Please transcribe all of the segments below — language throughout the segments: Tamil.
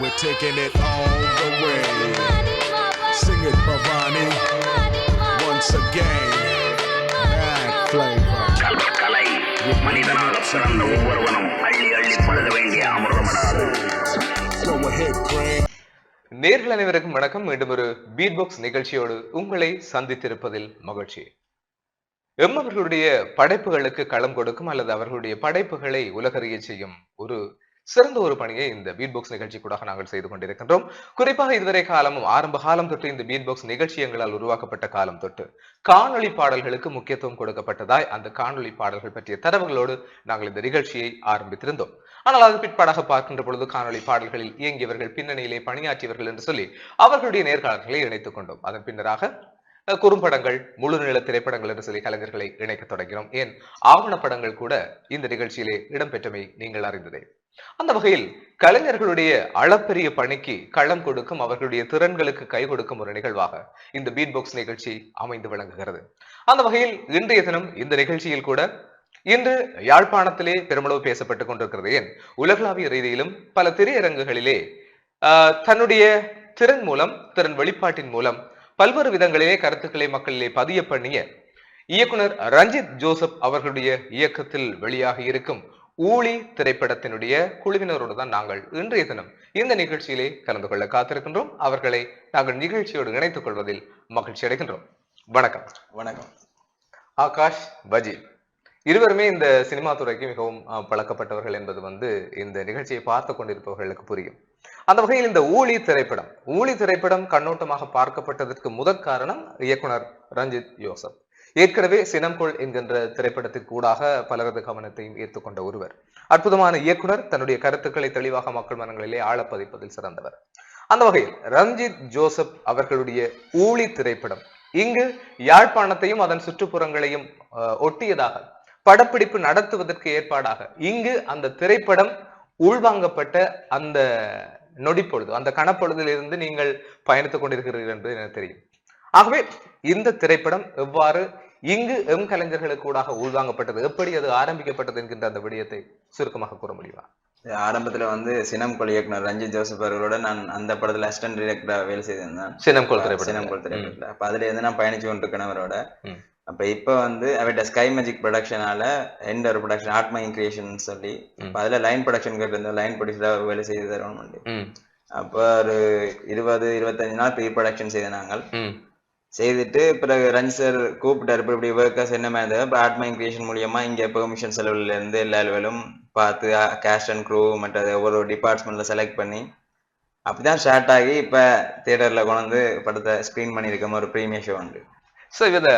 We're taking it all the way. Sing it, Bhavani. Once again. Mad flavor. கலை பிறந்த ஒவ்வொருவனும் அள்ளி அள்ளி பழுத வேண்டிய அமிர்தமடாது Go ahead, Craig. நேர்கள் அனைவருக்கும் வணக்கம் மீண்டும் ஒரு பீட் பாக்ஸ் நிகழ்ச்சியோடு உங்களை சந்தித்திருப்பதில் மகிழ்ச்சி எம் அவர்களுடைய படைப்புகளுக்கு களம் கொடுக்கும் அல்லது அவர்களுடைய படைப்புகளை உலகறிய செய்யும் ஒரு சிறந்த ஒரு பணியை இந்த பீட் பாக்ஸ் நிகழ்ச்சி கூட நாங்கள் செய்து கொண்டிருக்கின்றோம். குறிப்பாக இதுவரை காலமும் ஆரம்ப காலம் தொட்டு இந்த பீட் பாக்ஸ் நிகழ்ச்சி எங்களால் உருவாக்கப்பட்ட காலம் தொட்டு காணொலி பாடல்களுக்கு முக்கியத்துவம் கொடுக்கப்பட்டதாய் அந்த காணொலி பாடல்கள் பற்றிய தரவுகளோடு நாங்கள் இந்த நிகழ்ச்சியை ஆரம்பித்திருந்தோம். ஆனால் அது பிற்பாடாக பார்க்கின்ற பொழுது காணொலி பாடல்களில் இயங்கியவர்கள் பின்னணியிலே பணியாற்றியவர்கள் என்று சொல்லி அவர்களுடைய நேர்காணல்களை இணைத்துக் கொண்டோம். அதன் பின்னராக குறும்படங்கள் முழு திரைப்படங்கள் என்று சொல்லி கலைஞர்களை இணைக்கத் தொடங்கினோம். ஏன்? ஆவணப்படங்கள் கூட இந்த நிகழ்ச்சியிலே இடம்பெற்றமை நீங்கள் அறிந்ததே. அந்த வகையில் கலைஞர்களுடைய அளப்பெரிய பணிக்கு களம் கொடுக்கும் அவர்களுடைய திறன்களுக்கு கை கொடுக்கும் ஒரு நிகழ்வாக இந்த பீட் பாக்ஸ் நிகழ்ச்சி அமைந்து விளங்குகிறது. அந்த வகையில் இன்றைய தினம் இந்த நிகழ்ச்சியில் கூட இன்று யாழ்ப்பாணத்திலே பெருமளவு பேசப்பட்டுக் கொண்டிருக்கிறது. ஏன்? உலகளாவிய ரீதியிலும் பல திரையரங்குகளிலே தன்னுடைய திறன் மூலம் திறன் வெளிப்பாட்டின் மூலம் பல்வேறு விதங்களிலே கருத்துக்களை மக்களிலே பதிய பண்ணிய இயக்குனர் ரஞ்சித் ஜோசப் அவர்களுடைய இயக்கத்தில் வெளியாக இருக்கும் ஊழி திரைப்படத்தினுடைய குழுவினரோடு தான் நாங்கள் இன்றைய தினம் இந்த நிகழ்ச்சியிலே கலந்து கொள்ள காத்திருக்கின்றோம். அவர்களை நாங்கள் நிகழ்ச்சியோடு இணைத்துக் கொள்வதில் மகிழ்ச்சி அடைகின்றோம். வணக்கம். வணக்கம். ஆகாஷ் பஜி இருவருமே இந்த சினிமா துறைக்கு மிகவும் பழக்கப்பட்டவர்கள் என்பது வந்து இந்த நிகழ்ச்சியை பார்த்து கொண்டிருப்பவர்களுக்கு புரியும். அந்த வகையில் இந்த ஊழி திரைப்படம் ஊழி திரைப்படம் கண்ணோட்டமாக பார்க்கப்பட்டதற்கு முதற் காரணம் இயக்குனர் ரஞ்சித் யோசப். ஏற்கனவே சினம்கொள் என்கின்ற திரைப்படத்திற்கு கூடாக பலரது கவனத்தையும் ஏற்றுக்கொண்ட ஒருவர். அற்புதமான இயக்குனர் தன்னுடைய கருத்துக்களை தெளிவாக மக்கள் மனங்களிலே ஆழப்பதிப்பதில் சிறந்தவர். அந்த வகையில் ரஞ்சித் ஜோசப் அவர்களுடைய ஊழி திரைப்படம் இங்கு யாழ்ப்பாணத்தையும் அதன் சுற்றுப்புறங்களையும் அஹ், ஒட்டியதாக படப்பிடிப்பு நடத்துவதற்கு ஏற்பாடாக இங்கு அந்த திரைப்படம் உள்வாங்கப்பட்ட அந்த நொடிப்பொழுது அந்த கணப்பொழுதிலிருந்து நீங்கள் பயணித்துக் கொண்டிருக்கிறீர்கள் என்பது எனக்கு தெரியும். ஆகவே இந்த திரைப்படம் எவ்வாறு இங்கு எம் கலைஞர்களுக்கு கூடாக உள்வாங்கப்பட்டது எப்படி அது ஆரம்பிக்கப்பட்டது என்கின்ற அந்த விடயத்தை சுருக்கமாக கூற முடியுமா? ஆரம்பத்துல வந்து சினம் கொள் இயக்குனர் ரஞ்சித் ஜோசப் அவர்களோட நான் அந்த படத்துல அசிஸ்டன்ட் டிரெக்டரா வேலை செய்திருந்தேன். சினம்கோள் திரைப்படம் சினம் கொள் திரைப்படத்துல. அப்ப அதுல இருந்து நான் பயணிச்சு கொண்டிருக்கேன் அவரோட. அப்ப இப்ப வந்து அவர்கிட்ட ஸ்கை மேஜிக் ப்ரொடக்ஷனால எந்த ஒரு ப்ரொடக்ஷன் ஆத்மா கிரியேஷன் சொல்லி அப்ப அதுல லைன் ப்ரொடக்ஷன் கேட்டு லைன் ப்ரொடியூசரா வேலை செய்து தருவோம் உண்டு ம். அப்ப ஒரு இருபது இருபத்தஞ்சு நாள் ப்ரீ ப்ரொடக்ஷன் செய்த நாங்கள். செய்துட்டு பிறகு ரஞ்ச் சார் கூப்பிட்டாரு. இப்ப இப்படி ஒர்க்கர்ஸ் என்ன மாதிரி இப்போ ஆட்மா கிரியேஷன் மூலியமா இங்க பெர்மிஷன் செலவுல இருந்து எல்லா லெவலும் பார்த்து கேஸ்ட் அண்ட் க்ரூ மற்றது ஒவ்வொரு டிபார்ட்மெண்ட்ல செலக்ட் பண்ணி அப்படிதான் ஸ்டார்ட் ஆகி இப்ப தியேட்டர்ல கொண்டு வந்து படத்தை ஸ்கிரீன் பண்ணியிருக்கோம். ஒரு ப்ரீமியர் ஷோ உண்டு. சோ இத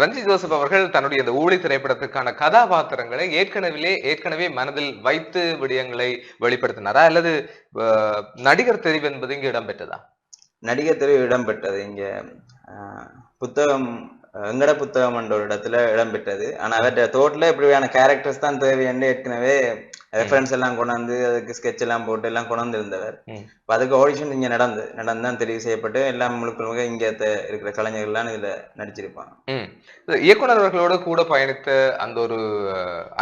ரஞ்சித் ஜோசப் அவர்கள் தன்னுடைய இந்த ஊழி திரைப்படத்துக்கான கதாபாத்திரங்களை ஏற்கனவே ஏற்கனவே மனதில் வைத்து விடயங்களை வெளிப்படுத்தினாரா? அல்லது நடிகர் தெரிவு என்பது இங்கு இடம்பெற்றதா? நடிகர் தெருவு இடம்பெற்றது இங்க. புத்தகம் எங்கட புத்தகம் என்ற ஒரு இடத்துல இடம்பெற்றது ஆனா அவர்கிட்ட தோட்டில் இப்படியான கேரக்டர்ஸ் தான் தேவைன்னு ஏற்கனவே ரெஃபரன்ஸ் எல்லாம் கொண்டாந்து அதுக்கு ஸ்கெட்ச் எல்லாம் போட்டு எல்லாம் கொண்டாந்து இருந்தவர். இப்ப அதுக்கு ஆடிஷன் இங்க நடந்து நடந்து தான் தெரிவு செய்யப்பட்டு எல்லாம் முழுக்க முழுக்க இங்க இருக்கிற கலைஞர்கள்லாம் இதுல நடிச்சிருப்பாங்க. இயக்குனர் அவர்களோடு கூட பயணித்த அந்த ஒரு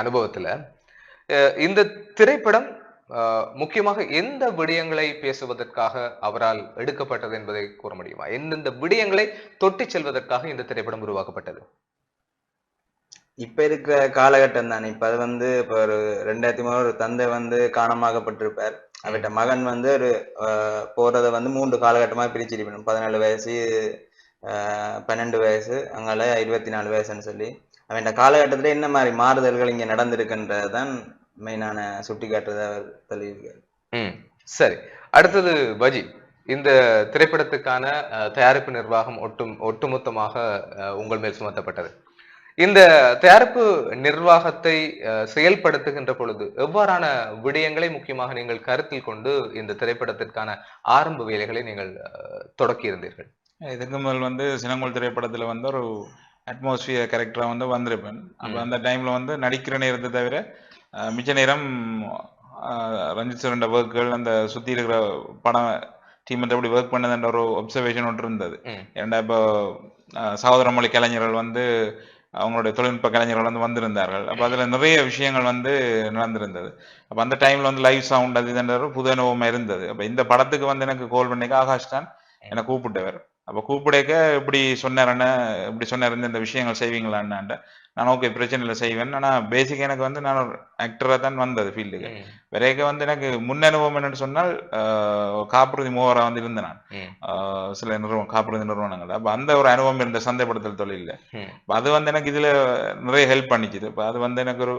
அனுபவத்துல இந்த திரைப்படம் முக்கியமாக எந்த விடயங்களை பேசுவதற்காக அவரால் எடுக்கப்பட்டது என்பதை கூற முடியுமா? எந்தெந்த விடயங்களை தொட்டி செல்வதற்காக இந்த திரைப்படம் உருவாக்கப்பட்டது? இப்ப இருக்கிற காலகட்டம் தான். இப்ப அது வந்து இப்ப ஒரு ரெண்டாயிரத்தி மூணு ஒரு தந்தை வந்து காணமாகப்பட்டிருப்பார் அவர்கிட்ட மகன் வந்து ஒரு போறதை வந்து மூன்று காலகட்டமா பிரிச்சிருக்கணும். பதினாலு வயசு ஆஹ், பன்னெண்டு வயசு அங்கால இருபத்தி நாலு வயசுன்னு சொல்லி. அவன் காலகட்டத்துல என்ன மாதிரி மாறுதல்கள் இங்க நடந்திருக்குன்றதுதான் மெயினான சுட்டி காட்டுறதை ம் சரி. அடுத்தது பஜி. இந்த திரைப்படத்துக்கான தயாரிப்பு நிர்வாகம் ஒட்டும் ஒட்டுமொத்தமாக உங்கள் மேல் சுமத்தப்பட்டது. இந்த தயாரிப்பு நிர்வாகத்தை செயல்படுத்துகின்ற பொழுது எவ்வாறான விடயங்களை முக்கியமாக நீங்கள் கருத்தில் கொண்டு இந்த திரைப்படத்திற்கான ஆரம்ப வேலைகளை நீங்கள் அஹ், தொடக்கியிருந்தீர்கள்? இதுக்கு முதல் வந்து சினங்கோல் திரைப்படத்துல வந்து ஒரு அட்மாஸ்பியர் கேரக்டரா வந்து வந்திருப்பேன். அப்ப. அந்த டைம்ல வந்து நடிக்கிற நேரத்தை தவிர மிச்ச நேரம் ரஞ்சித் சாரோட ஒர்க்குகள் அந்த சுத்தி இருக்கிற படம் டீம் எப்படி ஒர்க் பண்ணதுன்ற ஒரு ஒப்சர்வேஷன் ஒன்று இருந்தது. ம். ஏன்டா இப்போ சகோதர மொழி கலைஞர்கள் வந்து அவங்களுடைய தொழில்நுட்ப கலைஞர்கள் வந்து வந்திருந்தார்கள். அப்ப அதுல நிறைய விஷயங்கள் வந்து நடந்திருந்தது. அப்ப அந்த டைம்ல வந்து லைவ் சவுண்ட் அது இதுன்ற புது அனுபவமா இருந்தது. அப்ப இந்த படத்துக்கு வந்து எனக்கு கால் பண்ணிக்க ஆகாஷ் தான் என்னை கூப்பிட்டவர். அப்ப கூப்பிடக்க இப்படி சொன்னாரன்னு இப்படி சொன்னார் இந்த விஷயங்கள் செய்வீங்களான்னு நான் ஓகே பிரச்சனை இல்லை செய்வேன். ஆனா பேசிக் எனக்கு வந்து நான் ஒரு ஆக்டரா தான் வந்தது ஃபீல்டுக்கு விரைக்க வந்து எனக்கு முன் அனுபவம் என்னன்னு சொன்னால் காப்புறுதி மூவரா வந்து இருந்தேன் நான். சில நிறுவனம் காப்புறுதி நிறுவனங்கள். அப்ப அந்த ஒரு அனுபவம் இருந்த சந்தைப்படுத்தல் தொழில்ல. அது வந்து எனக்கு இதுல நிறைய ஹெல்ப் பண்ணிச்சுது. இப்ப அது வந்து எனக்கு ஒரு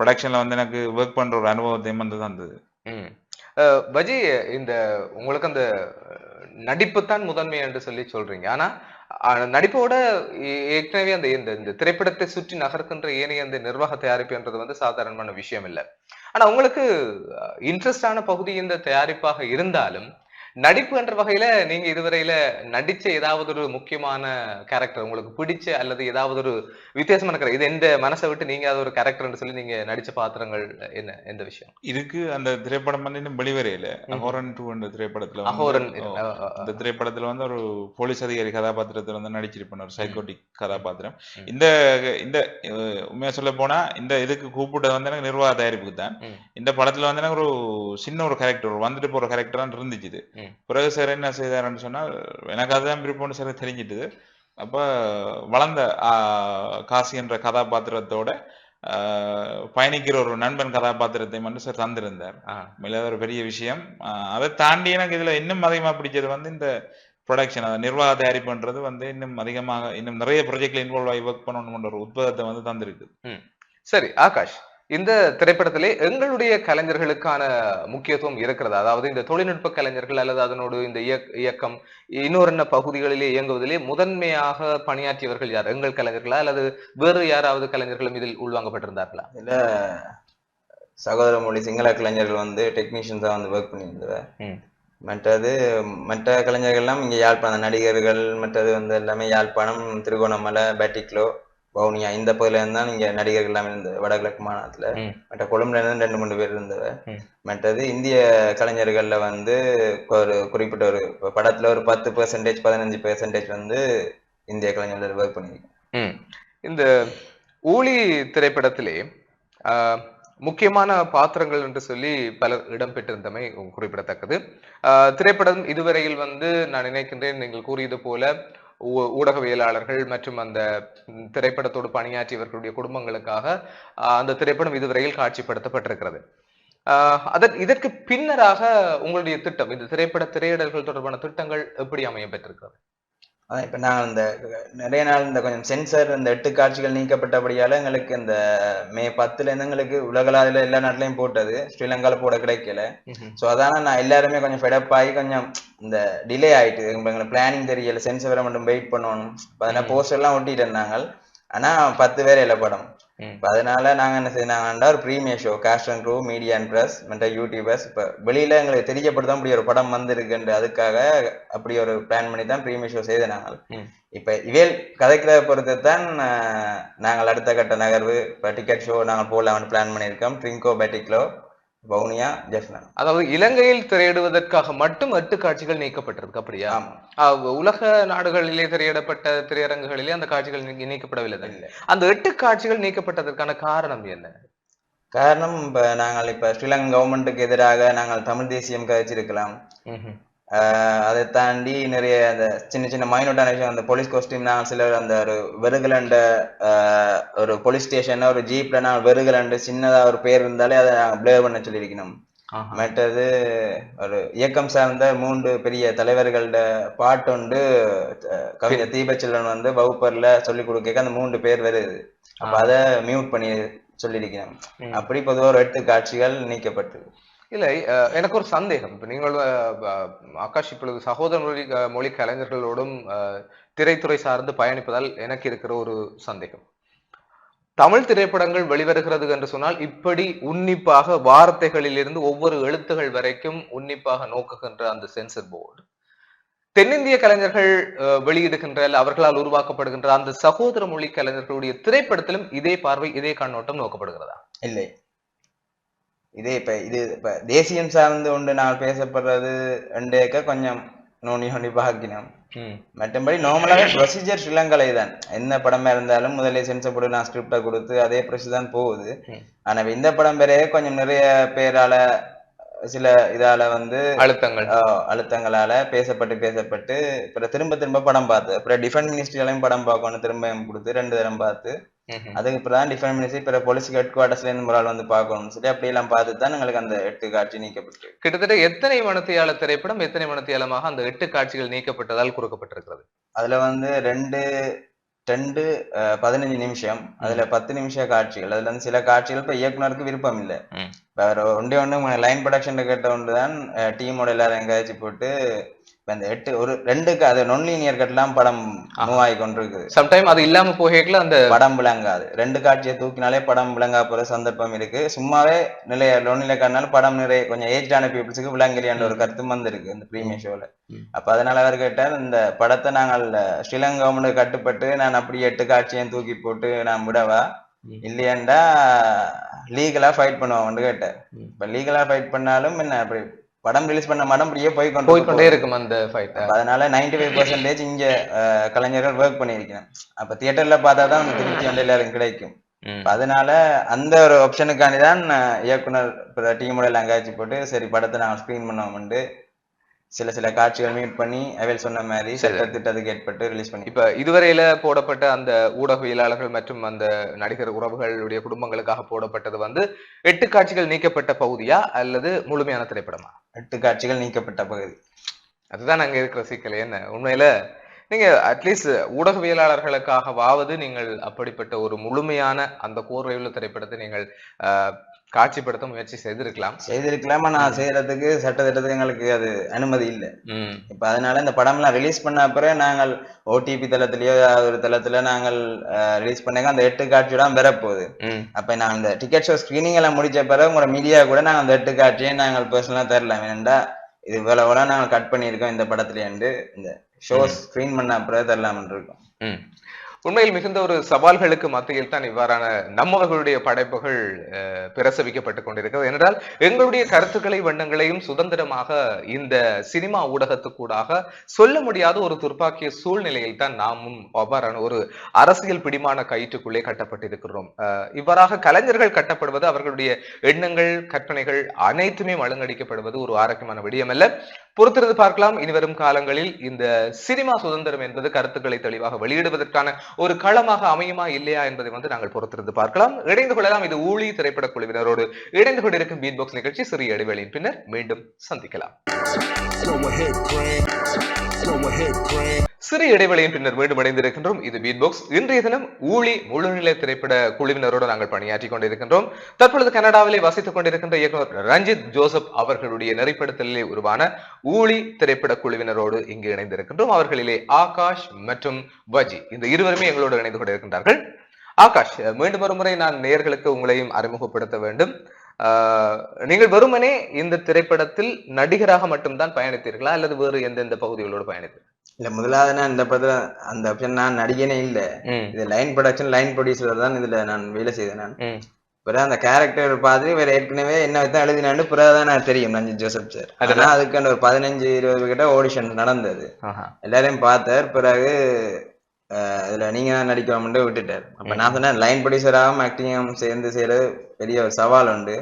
ப்ரொடக்ஷன்ல வந்து எனக்கு ஒர்க் பண்ற ஒரு அனுபவத்தையும் வந்து தந்தது. அஹ், பஜி இந்த உங்களுக்கு அந்த நடிப்பு தான் முதன்மை என்று சொல்லி சொல்றீங்க. ஆனா நடிப்போட ஏ- ஏற்கனவே அந்த இந்த இந்த திரைப்படத்தை சுற்றி நகர்க்கின்ற ஏனைய அந்த நிர்வாக தயாரிப்புன்றது வந்து சாதாரணமான விஷயம் இல்லை. ஆனா உங்களுக்கு இன்ட்ரெஸ்டான பகுதி இந்த தயாரிப்பாக இருந்தாலும் நடிப்பு என்ற வகையில நீங்க இதுவரையில நடிச்ச ஏதாவது ஒரு முக்கியமான கேரக்டர் உங்களுக்கு பிடிச்ச அல்லது ஏதாவது ஒரு வித்தியாசமான character, இது எந்த மனசை விட்டு நீங்க அது ஒரு கேரக்டர்னு சொல்லி நீங்க நடிச்ச பாத்திரங்கள் என்ன எந்த விஷயம் இருக்கு அந்த திரைப்படம் வந்து இன்னும் வெளிவரையில. அஹோரன் டூ என்ற திரைப்படத்துல அகோரன் அந்த திரைப்படத்துல வந்து ஒரு போலீஸ் அதிகாரி கதாபாத்திரத்துல வந்து நடிச்சிருப்பேன் ஒரு சைக்கோட்டிக் கதாபாத்திரம். இந்த இந்த உண்மையா சொல்ல போனா இந்த இதுக்கு கூப்பிட்டது வந்து எனக்கு நிர்வாக தயாரிப்புக்கு தான். இந்த படத்துல வந்து எனக்கு ஒரு சின்ன ஒரு கேரக்டர் வந்துட்டு போற கேரக்டர் இருந்துச்சு. பிறகு சார் என்ன செய்தாருன்னு சொன்னால் எனக்கு அதுதான் விருப்பம்னு சார் தெரிஞ்சிட்டுது. அப்ப வளர்ந்த ஆஹ், காசி என்ற கதாபாத்திரத்தோட ஆஹ், பயணிக்கிற ஒரு நண்பன் கதாபாத்திரத்தை மட்டும் சார் தந்திருந்தார். மேல ஒரு பெரிய விஷயம். ஆஹ், அதை தாண்டி எனக்கு இதுல இன்னும் அதிகமா பிடிச்சது வந்து இந்த ப்ரொடக்ஷன் அந்த நிர்வாக தயாரிப்புன்றது வந்து இன்னும் அதிகமாக இன்னும் நிறைய ப்ரொஜெக்ட்ல இன்வால்வ் ஆகி ஒர்க் பண்ணணும்ன்ற ஒரு உத்வேகத்தை வந்து தந்திருக்கு. சரி ஆகாஷ் இந்த திரைப்படத்திலே எங்களுடைய கலைஞர்களுக்கான முக்கியத்துவம் இருக்கிறதா? அதாவது இந்த தொழில்நுட்ப கலைஞர்கள் அல்லது அதனோடு இந்த இயக்- இயக்கம் இன்னொரு என்ன பகுதிகளிலே இயங்குவதிலே முதன்மையாக பணியாற்றியவர்கள் யார்? எங்கள் கலைஞர்களா? அல்லது வேறு யாராவது கலைஞர்களும் இதில் உள்வாங்கப்பட்டிருந்தார்களா? இதுல சகோதர மொழி சிங்கள கலைஞர்கள் வந்து டெக்னீஷியன்ஸா வந்து ஒர்க் பண்ணியிருந்தவர் ம். மற்றது மற்ற கலைஞர்கள்லாம் இங்க யாழ்ப்பாணம் நடிகர்கள் மற்றது வந்து எல்லாமே யாழ்ப்பாணம் திருகோணமலை பேட்டிக்லோ வவுனியா இந்த பகுதியில இருந்து இங்க நடிகர்கள் எல்லாம் இருந்தது வடகிழக்கு மாநிலத்துல. மற்ற கொழும்புல இருந்து ரெண்டு மூணு பேர் இருந்தவர் ம். மற்றது இந்திய கலைஞர்கள்ல வந்து ஒரு குறிப்பிட்ட ஒரு படத்துல ஒரு பத்து பெர்சன்டேஜ் பதினஞ்சு பெர்சன்டேஜ் வந்து இந்திய கலைஞர்கள் ஒர்க் பண்ணியிருக்காங்க ம். இந்த ஊழி திரைப்படத்திலே ஆஹ், முக்கியமான பாத்திரங்கள் என்று சொல்லி பலர் இடம்பெற்றிருந்தமை குறிப்பிடத்தக்கது திரைப்படம் இதுவரையில் வந்து நான் நினைக்கின்றேன் நீங்கள் கூறியது போல ஊடகவியலாளர்கள் மற்றும் அந்த திரைப்படத்தோடு பணியாற்றியவர்களுடைய குடும்பங்களுக்காக ஆஹ், அந்த திரைப்படம் இதுவரையில் காட்சிப்படுத்தப்பட்டிருக்கிறது. ஆஹ், இதற்கு பின்னராக உங்களுடைய திட்டம் இந்த திரைப்பட திரையிடல்கள் தொடர்பான திட்டங்கள் எப்படி அமைய பெற்றிருக்கிறது அதான் இப்ப நான் இந்த நிறைய நாள் இந்த கொஞ்சம் சென்சார் இந்த எட்டு காட்சிகள் நீக்கப்பட்டபடியால எங்களுக்கு இந்த மே பத்துல இருந்து எங்களுக்கு உலகளாவில எல்லா நாட்டிலையும் போட்டது. ஸ்ரீலங்கால போட கிடைக்கல. சோ அதான நான் எல்லாருமே கொஞ்சம் ஃபெடப் ஆகி கொஞ்சம் இந்த டிலே ஆயிட்டு எங்களுக்கு பிளானிங் தெரியல சென்சார் மட்டும் வெயிட் பண்ணணும். அதனால ம். போஸ்டர் எல்லாம் ஒட்டிட்டு இருந்தாங்க. ஆனா பத்து பேர் இல்ல படம். அதனால நாங்க என்ன செய்தாங்கன்னா ஒரு premiere show cast and crew media and press மற்ற யூடியூபர்ஸ் இப்ப வெளியில எங்களுக்கு தெரியப்படுத்த அப்படி ஒரு படம் வந்திருக்குன்ற அதுக்காக அப்படி ஒரு பிளான் பண்ணி தான் ப்ரீமியர் ஷோ செய்த நாங்கள். இப்ப இவேல் கதைக்கிறத பொறுத்து தான் நாங்கள் அடுத்த கட்ட நகர்வு இப்ப டிக்கெட் ஷோ நாங்கள் போடலாம்னு பிளான் பண்ணியிருக்கோம். ட்ரிங்கோ பேட்டிக்லோ வவுனியா ஜெஃப்னா அதாவது இலங்கையில் திரையிடுவதற்காக மட்டும் எட்டு காட்சிகள் நீக்கப்பட்டிருக்கு அப்படியா? உலக நாடுகளிலே திரையிடப்பட்ட திரையரங்குகளிலே அந்த காட்சிகள் நீக்கப்படவில்லை. அந்த எட்டு காட்சிகள் நீக்கப்பட்டதற்கான காரணம் என்ன? காரணம் இப்ப நாங்கள் இப்ப ஸ்ரீலங்கா கவர்மெண்ட்டுக்கு எதிராக நாங்கள் தமிழ் தேசியம் கதைச்சிருக்கலாம் அதை தாண்டி நிறைய அந்த சின்ன சின்ன மைனூட்டான விஷயம் அந்த போலீஸ் காஸ்டியூம் நாங்கள் சிலர் அந்த ஒரு வெறுகலண்ட ஒரு போலீஸ் ஸ்டேஷன்ல ஒரு ஜீப்ல நான் வெறுகலண்டு சின்னதா ஒரு பேர் இருந்தாலே அதை பிளேர் பண்ண சொல்லியிருக்கணும். மற்றது ஒரு இயக்கம் சார்ந்த மூன்று பெரிய தலைவர்களோட பாட்டுண்டு கவிஞர் தீபச்செல்வன் வந்து வகுப்பர்ல சொல்லி கொடுக்க அந்த மூன்று பேர் வருது அப்ப. அதை மியூட் பண்ணி சொல்லியிருக்கணும் ம். அப்படி பொதுவாக ஒரு எட்டு காட்சிகள் நீக்கப்பட்டது இல்லை எனக்கு ஒரு சந்தேகம். இப்போ நீங்கள் ஆகாஷ் இப்பொழுது சகோதர மொழி மொழி கலைஞர்களோடும் திரைத்துறை சார்ந்து பயணிப்பதால் எனக்கு இருக்கிற ஒரு சந்தேகம். தமிழ் திரைப்படங்கள் வெளிவருகிறது என்று சொன்னால் இப்படி உன்னிப்பாக வார்த்தைகளிலிருந்து ஒவ்வொரு எழுத்துகள் வரைக்கும் உன்னிப்பாக நோக்குகின்ற அந்த சென்சர் போர்டு தென்னிந்திய கலைஞர்கள் அஹ், வெளியிடுகின்ற அவர்களால் உருவாக்கப்படுகின்ற அந்த சகோதர மொழி கலைஞர்களுடைய திரைப்படத்திலும் இதே பார்வை இதே கண்ணோட்டம் நோக்கப்படுகிறதா? இல்லை. இதே இப்ப இது இப்ப தேசியம் சார்ந்து ஒன்று நான் பேசப்படுறது ரெண்டேக்க கொஞ்சம் நோண்டி நோண்டி பார்க்கணும் ம். மற்றபடி நார்மலாக ப்ரொசீஜர் ஸ்ரீலங்கலை தான் என்ன படமா இருந்தாலும் முதல்ல சென்சர் போட்டு நான் ஸ்கிரிப்டை கொடுத்து அதே ப்ரொசீஜர் தான் போகுது. ஆனா இந்த படம் பெரிய கொஞ்சம் நிறைய பேரால சில இதால வந்து அழுத்தங்கள் அழுத்தங்களால பேசப்பட்டு பேசப்பட்டு அப்புறம் திரும்ப திரும்ப படம் பார்த்து அப்புறம் டிஃபென்ஸ் மினிஸ்ட்ரியிலையும் படம் பார்க்கணும் திரும்ப கொடுத்து ரெண்டு தரம் பார்த்து. அதுக்கு அப்புறம் தான் டிஃபென்ஸ் மினிஸ்ட்ரி பிற போலீஸ் ஹெட் குவார்டர்ஸ்ல இருந்து ஆள் வந்து பார்க்கணும்னு சொல்லி அப்படியெல்லாம் பார்த்து தான் எங்களுக்கு அந்த எட்டு காட்சி நீக்கப்பட்டு. கிட்டத்தட்ட எத்தனை மனத்தியால திரைப்படம் எத்தனை மனத்தியாலமாக அந்த எட்டு காட்சிகள் நீக்கப்பட்டதால் குறுக்கப்பட்டிருக்கிறது அதுல வந்து ரெண்டு ரெண்டு பதினஞ்சு நிமிஷம். அதுல பத்து நிமிஷ காட்சிகள். அதுல வந்து சில காட்சிகள் இப்ப இயக்குனருக்கு விருப்பம் இல்ல. வேற ஒன்றே ஒன்று லைன் ப்ரொடக்ஷன் கேட்ட ஒன்று தான் டீமோட எல்லாரும் எங்கேயாச்சும் போட்டு இப்ப இந்த எட்டு ஒரு ரெண்டுக்கு அது நொன்லீனியர் கட்டெல்லாம் படம் மூவ் ஆகி கொண்டிருக்குது. சம்டைம் அது இல்லாம போகல அந்த படம் விளங்காது. ரெண்டு காட்சியை தூக்கினாலே படம் விளங்கா போற சந்தர்ப்பம் இருக்கு. சும்மாவே நிலைய லொன்னில காட்டினாலும் படம் நிறைய கொஞ்சம் ஏஜ்டான பீப்புள்ஸுக்கு விளங்கலையான்ற ஒரு கருத்தும் வந்திருக்கு இந்த ப்ரீமியர் ஷோல. அப்ப அதனால அவர் கேட்டார் இந்த படத்தை நாங்கள் ஸ்ரீலங்கா கவர்மெண்ட் கட்டுப்பட்டு நான் அப்படி எட்டு காட்சியும் தூக்கி போட்டு நான் விடவா. இல்லையாண்டா லீகலா ஃபைட் பண்ணுவாங்கன்னு கேட்டார். ம். இப்ப லீகலா ஃபைட் பண்ணாலும் என்ன அப்படி படம் ரிலீஸ் பண்ண மடம் அப்படியே போய் கொண்டு போய்க்கொண்டே இருக்கும் அந்த ஃபைட் அதனால நைன்டி ஃபைவ் பர்சன்டேஜ் இங்க கலைஞர்கள் ஒர்க் பண்ணியிருக்கேன் அப்ப தியேட்டர்ல பார்த்தா தான் திருப்தி வந்து எல்லாரும் கிடைக்கும். அதனால அந்த ஒரு ஆப்ஷனுக்காண்டி தான் இயக்குனர் டீமோட அங்காச்சி போட்டு சரி படத்தை நாங்கள் ஸ்க்ரீன் பண்ணுவோம்னு சில சில காட்சிகள் மீட் பண்ணி அவைல் சொன்ன மாதிரி திட்டத்துக்கு ஏற்பட்டு ரிலீஸ் பண்ணி இப்ப இதுவரையில போடப்பட்ட அந்த ஊடகவியலாளர்கள் மற்றும் அந்த நடிகர் உறவுகளுடைய குடும்பங்களுக்காக போடப்பட்டது வந்து எட்டு காட்சிகள் நீக்கப்பட்ட பகுதியா அல்லது முழுமையான திரைப்படமா? எட்டு காட்சிகள் நீக்கப்பட்ட பகுதி. அதுதான் அங்கே இருக்கிற சிக்கல். என்ன? உண்மையில நீங்க அட்லீஸ்ட் ஊடகவியலாளர்களுக்காகவாவது நீங்கள் அப்படிப்பட்ட ஒரு முழுமையான அந்த கோர்வையுள்ள திரைப்படத்தை நீங்கள் காட்சிப்படுத்த முயற்சி செய்திருக்கலாம். செய்திருக்கலாமா நான் செய்யறதுக்கு சட்ட திட்டத்துக்கு எங்களுக்கு அது அனுமதி இல்லை. இப்ப அதனால இந்த படம்லாம் ரிலீஸ் பண்ண அப்புறம் நாங்கள் ஓடிபி தளத்திலயோ ஏதாவது ஒரு தளத்துல நாங்கள் ரிலீஸ் பண்ணாங்க அந்த எட்டு காட்சியோட வரப்போகுது. அப்ப நான் இந்த டிக்கெட் ஷோ ஸ்கிரீனிங் எல்லாம் முடிச்ச பிறகு உங்களோட மீடியா கூட நாங்கள் அந்த எட்டு காட்சியை நாங்கள் பர்சனலா தரலாம். ஏனெண்டா இது இவ்வளவு இவ்வளவு நாங்கள் கட் பண்ணியிருக்கோம் இந்த படத்துலேருந்து இந்த ஷோ ஸ்கிரீன் பண்ண அப்புறம் தரலாம்னு இருக்கோம். உண்மையில் மிகுந்த ஒரு சவால்களுக்கு மத்தியில் தான் இவ்வாறான நம்மவர்களுடைய படைப்புகள் அஹ், கொண்டிருக்கிறது. என்றால் எங்களுடைய கருத்துக்களை வண்ணங்களையும் சுதந்திரமாக இந்த சினிமா ஊடகத்துக்கூடாக சொல்ல முடியாத ஒரு துர்ப்பாக்கிய சூழ்நிலையில் தான் நாமும் அவ்வாறான ஒரு அரசியல் பிடிமான கயிற்றுக்குள்ளே கட்டப்பட்டிருக்கிறோம். அஹ், இவ்வாறாக கலைஞர்கள் கட்டப்படுவது அவர்களுடைய எண்ணங்கள் கற்பனைகள் அனைத்துமே மழுங்கடிக்கப்படுவது ஒரு ஆரோக்கியமான விடயமல்ல. பொறுத்திருந்து பார்க்கலாம். இனிவரும் காலங்களில் இந்த சினிமா சுதந்திரம் என்பது கருத்துக்களை தெளிவாக வெளியிடுவதற்கான ஒரு களமாக அமையுமா இல்லையா என்பதை வந்து நாங்கள் பொறுத்திருந்து பார்க்கலாம். இணைந்து கொள்ளலாம். இது ஊழி திரைப்பட குழுவினரோடு இணைந்து கொண்டிருக்கும் பீட் பாக்ஸ் நிகழ்ச்சி சிறிய இடைவெளியின் பின்னர் மீண்டும் சந்திக்கலாம். சிறு இடைவெளியின் பின்னர் மீண்டும் இணைந்திருக்கின்றோம். இது பீட் பாக்ஸ் இன்றைய தினம் ஊழி முழுநிலை திரைப்பட குழுவினரோடு நாங்கள் பணியாற்றி கொண்டிருக்கின்றோம். தற்பொழுது கனடாவிலே வசித்துக் கொண்டிருக்கின்ற இயக்குனர் ரஞ்சித் ஜோசப் அவர்களுடைய நெறிப்படுத்தலிலே உருவான ஊழி திரைப்பட குழுவினரோடு இங்கு இணைந்திருக்கின்றோம். அவர்களிலே ஆகாஷ் மற்றும் வஜி இந்த இருவருமே எங்களோடு இணைந்து கொண்டிருக்கின்றார்கள். ஆகாஷ் மீண்டும் ஒரு முறை நான் நேயர்களுக்கு உங்களையும் அறிமுகப்படுத்த வேண்டும். ஆஹ், நீங்கள் வெறுமனே இந்த திரைப்படத்தில் நடிகராக மட்டும்தான் பயணித்தீர்களா? அல்லது வேறு எந்தெந்த பகுதிகளோடு பயணித்தீர்கள்? இல்ல முதலாவது நான் இந்த படத்துல அந்த ஆப்ஷன் நான் நடிகனே இல்ல. இது லைன் ப்ரொடக்ஷன் லைன் ப்ரொடியூசர் தான் இதுல நான் வேலை செய்தேன் நான். பிறகு அந்த கேரக்டர் பார்த்து வேற ஏற்கனவே என்ன தான் எழுதினான்னு பிறகு தான் நான் தெரியும் ரஞ்சித் ஜோசப் சார் அதுல- அதனால அதுக்கான ஒரு பதினஞ்சு இருபது கிட்ட ஆடிஷன் நடந்தது. எல்லாரையும் பார்த்தார் பிறகு இதுல நீங்க தான் நடிக்கணும்னு விட்டுட்டார். அப்ப நான் சொன்னேன் லைன் ப்ரொடியூசராகவும் ஆக்டிங்கும் சேர்ந்து செய்யறது பெரிய ஒரு சவால் உண்டு.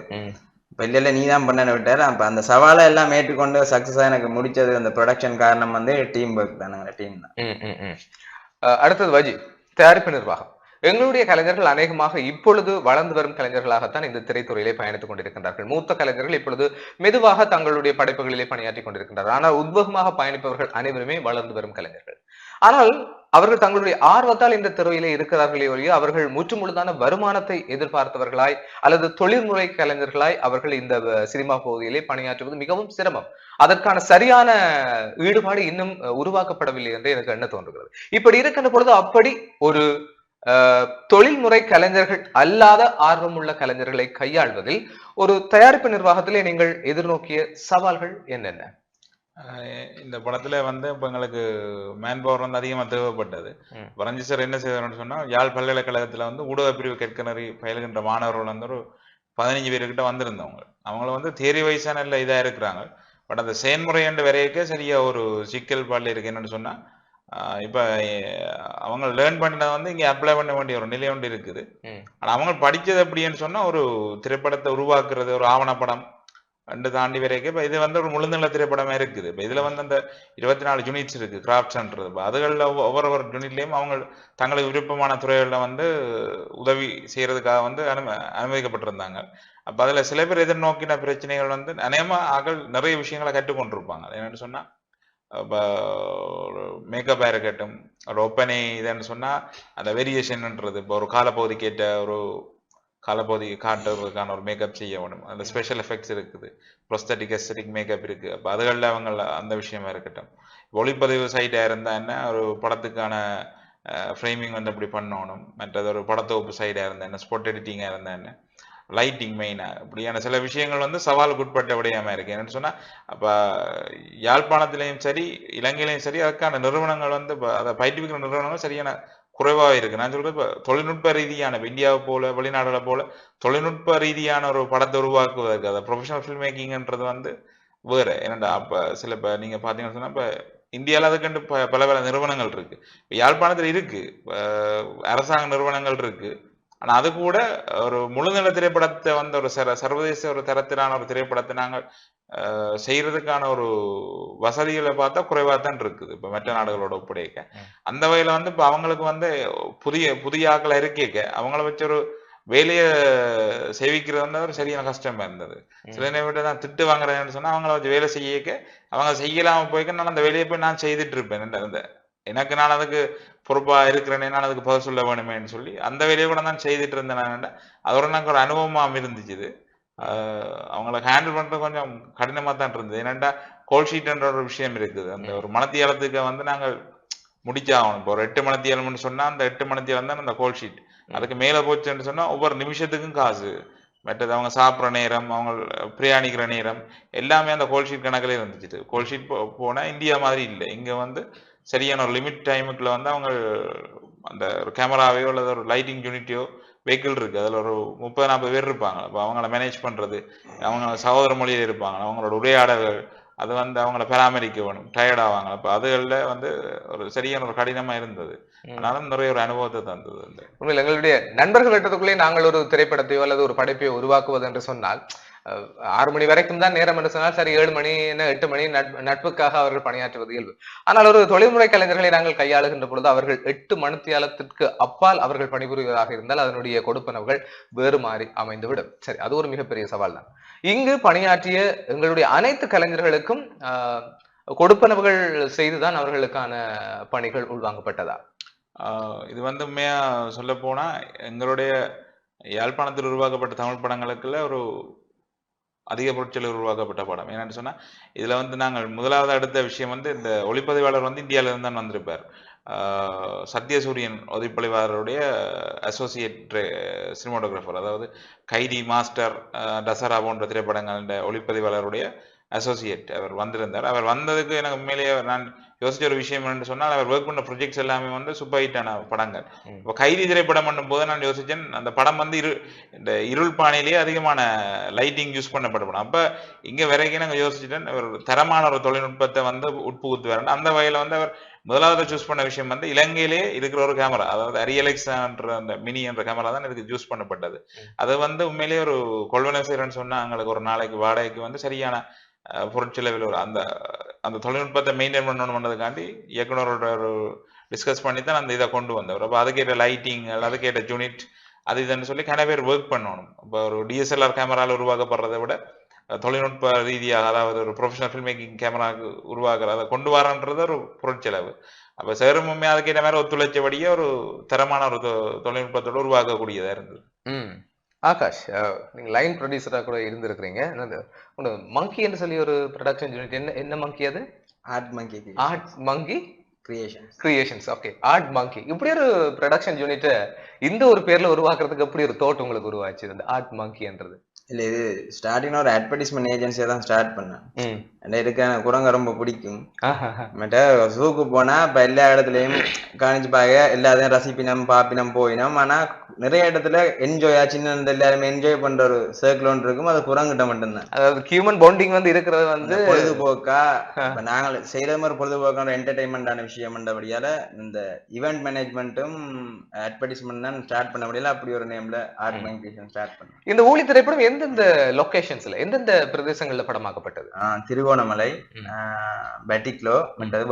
இப்போ இல்லை இல்லை நீ தான் பண்ண விட்டார். அப்போ அந்த சவாலை எல்லாம் ஏற்றுக்கொண்டு சக்ஸஸாக எனக்கு முடிச்சது அந்த ப்ரொடக்ஷன் காரணம் வந்து டீம் ஒர்க் தானுங்க டீம் தான். அடுத்தது வஜி தயாரிப்பு நிர்வாகம். எங்களுடைய கலைஞர்கள் அநேகமாக இப்பொழுது வளர்ந்து வரும் கலைஞர்களாகத்தான் இந்த திரைத்துறையிலே பயணித்துக் கொண்டிருக்கின்றார்கள். மூத்த கலைஞர்கள் இப்பொழுது மெதுவாக தங்களுடைய படைப்புகளிலே பணியாற்றி கொண்டிருக்கின்றார்கள். ஆனால் உத்வேகமாக பயணிப்பவர்கள் அனைவருமே வளர்ந்து வரும் கலைஞர்கள். ஆனால் அவர்கள் தங்களுடைய ஆர்வத்தால் இந்த துறையிலே இருக்கிறார்களே ஒழிய அவர்கள் முற்றுமுழுதான வருமானத்தை எதிர்பார்த்தவர்களாய் அல்லது தொழில்முறை கலைஞர்களாய் அவர்கள் இந்த சினிமா பகுதியிலே பணியாற்றுவது மிகவும் சிரமம். அதற்கான சரியான ஈடுபாடு இன்னும் உருவாக்கப்படவில்லை என்று எனக்கு எண்ண தோன்றுகிறது. இப்படி இருக்கின்ற பொழுது அப்படி ஒரு தொழில்முறை கலைஞர்கள் அல்லாத ஆர்வமுள்ள கலைஞர்களை கையாள்வதில் ஒரு தயாரிப்பு நிர்வாகத்திலே நீங்கள் எதிர்நோக்கிய சவால்கள் என்னென்ன? இந்த படத்துல வந்து இப்ப எங்களுக்கு மேன் பவர் வந்து அதிகமா தேவைப்பட்டது. வரஞ்சி சார் என்ன செய்வாருன்னு சொன்னா யாழ் பல்கலைக்கழகத்துல வந்து ஊடக பிரிவு கேட்கனறி பயிலுகின்ற மாணவர்கள் வந்து ஒரு பதினஞ்சு பேர்கிட்ட வந்திருந்தவங்க. அவங்கள வந்து தேரி வயசான இல்ல இதா இருக்கிறாங்க. பட் அந்த செயல்முறை என்ற வரையக்க சரியா ஒரு சிக்கல் பாடல இருக்கு. என்னன்னு சொன்னா இப்ப அவங்க லேர்ன் பண்ணதை வந்து இங்க அப்ளை பண்ண வேண்டிய ஒரு நிலை ஒன்று இருக்குது. ஆனா அவங்க படிச்சது எப்படின்னு சொன்னா ஒரு திரைப்படத்தை உருவாக்குறது ஒரு ஆவணப்படம் ரெண்டு தாண்டி வரைக்கும் இப்போ இது வந்து ஒரு முழுநில திரைப்படமே இருக்குது. இப்போ இதில் வந்து அந்த இருபத்தி நாலு யூனிட்ஸ் இருக்குது கிராஃப்ட்ஸ்ன்றது இப்போ அதுகளில் ஒவ்வொரு ஒரு அவங்க தங்களுக்கு விருப்பமான துறைகளில் வந்து உதவி செய்யறதுக்காக வந்து அனும அனுமதிக்கப்பட்டிருந்தாங்க. அப்போ அதில் சில பேர் எதிர்நோக்கின பிரச்சனைகள் வந்து அநேகமாக ஆக்கள் நிறைய விஷயங்களை கற்றுக்கொண்டிருப்பாங்க. அது என்னென்னு சொன்னால் இப்போ ஒரு மேக்கப்பாக இருக்கட்டும் ஒரு ஒப்பனை இதுன்னு சொன்னால் அந்த வேரியேஷன்ன்றது இப்போ ஒரு காலப்பகுதிக்கேற்ற ஒரு காலப்பகுதி காட்டுறதுக்கான ஒரு மேக்கப் செய்ய வேணும். அந்த ஸ்பெஷல் எஃபெக்ட்ஸ் இருக்குது. ப்ரொஸ்தட்டிக் எஸ்தட்டிக் மேக்கப் இருக்கு. அப்போ அதுகளில் அவங்க அந்த விஷயமா இருக்கட்டும். ஒளிப்பதிவு சைட்டாக இருந்தா என்ன? ஒரு படத்துக்கான ஃப்ரேமிங் வந்து அப்படி பண்ணணும். மற்றது ஒரு படத்தொகுப்பு சைடாக இருந்தா என்ன? ஸ்பாட் எடிட்டிங்காக இருந்தா என்ன? லைட்டிங் மெயினாக இப்படியான சில விஷயங்கள் வந்து சவாலுக்கு உட்பட்ட விடயமா இருக்கு. என்னன்னு சொன்னா அப்போ யாழ்ப்பாணத்திலையும் சரி இலங்கையிலையும் சரி அதுக்கான நிறுவனங்கள் வந்து அதை பயிற்றுவிக்கிற நிறுவனங்கள் சரியான குறைவாக இருக்கு நான் சொல்றது இப்போ தொழில்நுட்ப ரீதியான இந்தியாவை போல வெளிநாடுகளை போல தொழில்நுட்ப ரீதியான ஒரு படத்தை உருவாக்குவதற்கு அதை ப்ரொஃபஷனல் ஃபில்ம் மேக்கிங்ன்றது வந்து வேற. என்னடா அப்ப சில இப்ப நீங்க பாத்தீங்கன்னு சொன்னா இப்ப இந்தியாவில் அதுக்கண்டு ப- பல பல நிறுவனங்கள் இருக்கு. இப்போ யாழ்ப்பாணத்தில் இருக்கு. அரசாங்க நிறுவனங்கள் இருக்கு. ஆனா அது கூட ஒரு முழுநில திரைப்படத்தை வந்து ஒரு சர சர்வதேச ஒரு தரத்திலான ஒரு திரைப்படத்தை நாங்கள் செய்யறதுக்கான ஒரு வசதிகளை பார்த்தா குறைவா தான் இருக்குது. இப்ப மற்ற நாடுகளோட ஒப்படைக்க. அந்த வகையில வந்து இப்ப அவங்களுக்கு வந்து புதிய புதிய ஆக்களை இருக்கேக்க அவங்கள வச்சு ஒரு வேலையை சேவிக்கிறது வந்து ஒரு சரியான கஷ்டமா இருந்தது. சில நேரம் தான் திட்டு வாங்குறேன்னு சொன்னா அவங்கள வச்சு வேலை செய்யக்க அவங்க செய்யலாம போய்க்க நான் அந்த வேலையை போய் நான் செய்துட்டு இருப்பேன். இந்த எனக்கு நான் அதுக்கு பொறுப்பா இருக்கிறேனே நான் அதுக்கு பதில் சொல்ல வேணுமேன்னு சொல்லி அந்த வேலையை கூட நான் செய்துட்டு இருந்தேன் நான். அதோட எனக்கு ஒரு அனுபவமா இருந்துச்சு இது. அவங்கள ஹேண்டில் பண்றது கொஞ்சம் கடினமா தான் இருந்தது. ஏன்னாண்டா கோல் ஷீட்ன்ற ஒரு விஷயம் இருக்குது. அந்த ஒரு மனத்தியாலத்துக்கு வந்து நாங்கள் முடிச்சாகணும். இப்போ ஒரு எட்டு மணத்தியாலம்னு சொன்னா அந்த எட்டு மணத்தியாலம் தான் அந்த கோல் ஷீட் அதுக்கு மேல போச்சுன்னு சொன்னா ஒவ்வொரு நிமிஷத்துக்கும் காசு. மற்றது அவங்க சாப்பிட்ற நேரம் அவங்க பிரயாணிக்கிற நேரம் எல்லாமே அந்த கோல் ஷீட் கணக்கிலே இருந்துச்சு கோல் ஷீட் போனா இந்தியா மாதிரி இல்லை. இங்க வந்து சரியான ஒரு லிமிட் டைமுக்குள்ள வந்து அவங்க அந்த ஒரு கேமராவையோ அல்லது ஒரு லைட்டிங் யூனிட்டியோ வெஹிக்கிள் இருக்கு. அதுல ஒரு முப்பது நாற்பது பேர் இருப்பாங்க. அப்போ அவங்கள மேனேஜ் பண்றது அவங்க சகோதர மொழியில் இருப்பாங்க. அவங்களோட உரையாடல்கள் அது வந்து அவங்கள பராமரிக்க வேணும். டயர்ட் ஆவாங்க. அப்போ அதுகளில் வந்து ஒரு சரியான ஒரு கடினமா இருந்தது. ஆனாலும் நிறைய ஒரு அனுபவத்தை தந்தது உண்மையில் எங்களுடைய நண்பர்கள் வட்டத்துக்குள்ளே நாங்கள் ஒரு திரைப்படத்தையோ அல்லது ஒரு படைப்பையோ உருவாக்குவது என்று சொன்னால் ஆறு மணி வரைக்கும் தான் நேரம் என்று சொன்னால் சரி ஏழு மணி என்ன எட்டு மணி நட்பு- நட்புக்காக அவர்கள் பணியாற்றுவது இயல்பு. ஆனால் ஒரு தொழில்முறை கலைஞர்களை நாங்கள் கையாளுகின்ற பொழுது அவர்கள் எட்டு மணித்தியாலத்திற்கு அப்பால் அவர்கள் பணிபுரிவதாக இருந்தால் அதனுடைய கொடுப்பனவுகள் வேறு மாறி அமைந்துவிடும். சரி அது ஒரு மிகப்பெரிய சவால் தான். இங்கு பணியாற்றிய எங்களுடைய அனைத்து கலைஞர்களுக்கும் ஆஹ், கொடுப்பனவுகள் செய்துதான் அவர்களுக்கான பணிகள் உள்வாங்கப்பட்டதா? ஆஹ் இது வந்து உண்மையா சொல்ல போனா எங்களுடைய யாழ்ப்பாணத்தில் உருவாக்கப்பட்ட தமிழ் படங்களுக்குள்ள ஒரு அதிக பொருட்செலவு உருவாக்கப்பட்ட படம். என்னென்னு சொன்னால் இதில் வந்து நாங்கள் முதலாவது அடுத்த விஷயம் வந்து இந்த ஒளிப்பதிவாளர் வந்து இந்தியாவிலேருந்து தான் வந்திருப்பார். சத்யசூரியன் ஒளிப்பதிவாளருடைய அசோசியேட் சினிமாட்டோகிராஃபர் அதாவது கைதி மாஸ்டர் டசரா தசரா போன்ற திரைப்படங்கள ஒளிப்பதிவாளருடைய அசோசியேட் அவர் வந்திருந்தார். அவர் வந்ததுக்கு எனக்கு உண்மையிலேயே நான் யோசிச்ச ஒரு விஷயம் சொன்னால் அவர் ஒர்க் பண்ண ப்ரொஜெக்ட்ஸ் எல்லாமே வந்து சூப்பர் ஹிட்டான படங்கள். இப்போ கைதி திரைப்படம் பண்ணும்போது நான் யோசிச்சேன் அந்த படம் வந்து இரு இந்த இருள் பாணியிலேயே அதிகமான லைட்டிங் யூஸ் பண்ணப்பட்ட படம். அப்ப இங்க வரைக்கும் நாங்கள் யோசிச்சுட்டேன் ஒரு தரமான ஒரு தொழில்நுட்பத்தை வந்து உட்புகுத்து வரணும் அந்த வகையில வந்து அவர் முதலாவது சூஸ் பண்ண விஷயம் வந்து இலங்கையிலே இருக்கிற ஒரு கேமரா அதாவது அரியலெக்ஸ் என்ற அந்த மினி என்ற கேமரா தான் இதுக்கு யூஸ் பண்ணப்பட்டது. அது வந்து உண்மையிலேயே ஒரு கொள்வனை செய்யறேன்னு சொன்னா எங்களுக்கு ஒரு நாளைக்கு வாடகைக்கு வந்து சரியான பொருட்செலவில் ஒரு அந்த அந்த தொழில்நுட்பத்தை மெயின்டைன் பண்ணணும்ன்றதுக்காண்டி இயக்குனரோட ஒரு டிஸ்கஸ் பண்ணி தான் அந்த இதை கொண்டு வந்தவர். அப்போ அதுக்கேற்ற லைட்டிங் அதுக்கேற்ற யூனிட் அது இதுன்னு சொல்லி கன பேர் ஒர்க் பண்ணணும். இப்போ ஒரு டிஎஸ்எல்ஆர் கேமராவில் உருவாக்கப்படுறதை விட தொழில்நுட்ப ரீதியாக அதாவது ஒரு ப்ரொஃபஷனல் ஃபில்ம் மேக்கிங் கேமராவுக்கு உருவாக்குற அதை கொண்டு வரன்றது ஒரு பொருட்செலவு அப்போ சேருமே அதுக்கேற்ற மாதிரி ஒத்துழைச்சபடியே ஒரு தரமான ஒரு தொ- உருவாக்கக்கூடியதாக இருந்தது. ம். ஆகாஷ் அஹ், நீங்க லைன் ப்ரொடியூசரா கூட இருந்திருக்கிறீங்க. ஒன்று மங்கி என்று சொல்லி ஒரு ப்ரொடக்ஷன் யூனிட் என்ன என்ன மங்கி அது? Art monkey art monkey creation creations okay art monkey இப்படி ஒரு ப்ரொடக்ஷன் யூனிட்டை இந்த ஒரு பேர்ல உருவாக்குறதுக்கு எப்படி ஒரு தோட்டம் உங்களுக்கு உருவாச்சு? இந்த ஆர்ட் மங்கின்றது இல்ல இது ஸ்டார்டிங் ஒரு அட்வர்டைஸ்மெண்ட் ஏஜென்சியை தான் ஸ்டார்ட் பண்ணேன். எனக்கு எனக்கு குரங்க ரொம்ப பிடிக்கும். மற்ற ஜூக்கு போனா இப்ப எல்லா இடத்துலயும் காணிச்சு பாக்க எல்லாத்தையும் ரசிப்பினம் பாப்பினம் போயினோம். ஆனா நிறைய இடத்துல என்ஜாயா சின்ன இந்த எல்லாருமே என்ஜாய் பண்ற ஒரு சர்க்கிள் ஒன்று இருக்கும். அது குரங்கிட்ட மட்டும்தான். அதாவது ஹியூமன் பாண்டிங் வந்து இருக்கிறது வந்து பொழுதுபோக்கா இப்ப நாங்கள் செய்யற மாதிரி பொழுதுபோக்கான என்டர்டைன்மெண்டான விஷயம் என்றபடியால இந்த ஈவெண்ட் மேனேஜ்மெண்ட்டும் அட்வர்டைஸ்மெண்ட் தான் ஸ்டார்ட் பண்ண முடியல. அப்படி ஒரு நேம்ல ஆர்ட் மைக்ரேஷன் ஸ்டார்ட் பண்ணேன். இந்த ஊழி திரைப்படம் எந்தெந்த லொகேஷன்ஸ்ல எந்தெந்த பிரதேசங்கள்ல படமாக்கப்பட்டது? திருகோணமலை பெட்டிக்லோ